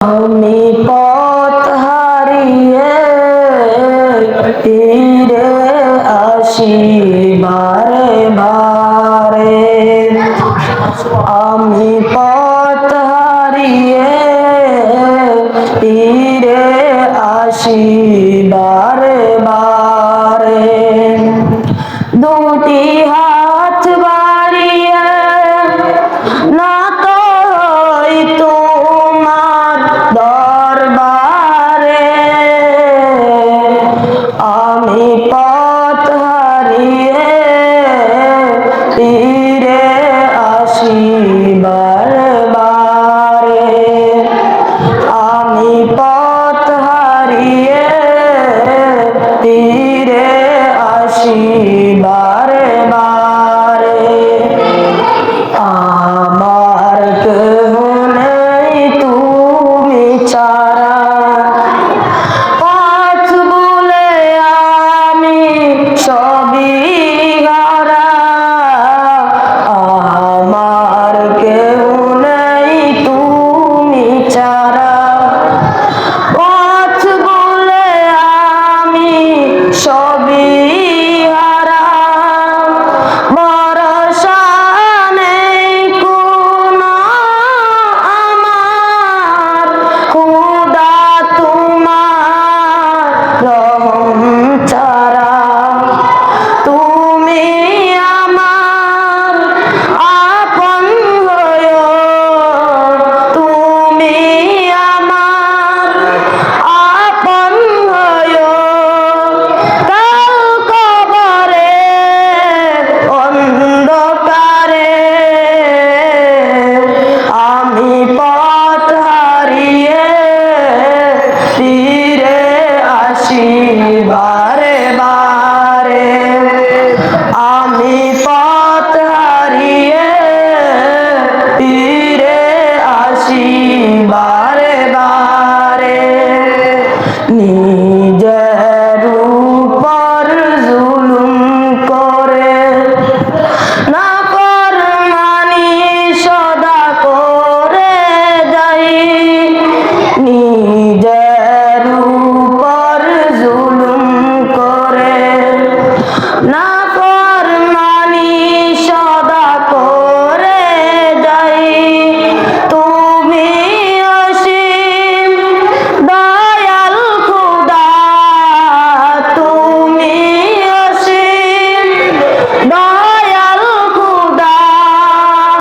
আমি পথ হারিয়ে ফিরে আসি বারে বারে। আমি পথ হারিয়ে ফিরে আসি বারে বারে। দুটি হার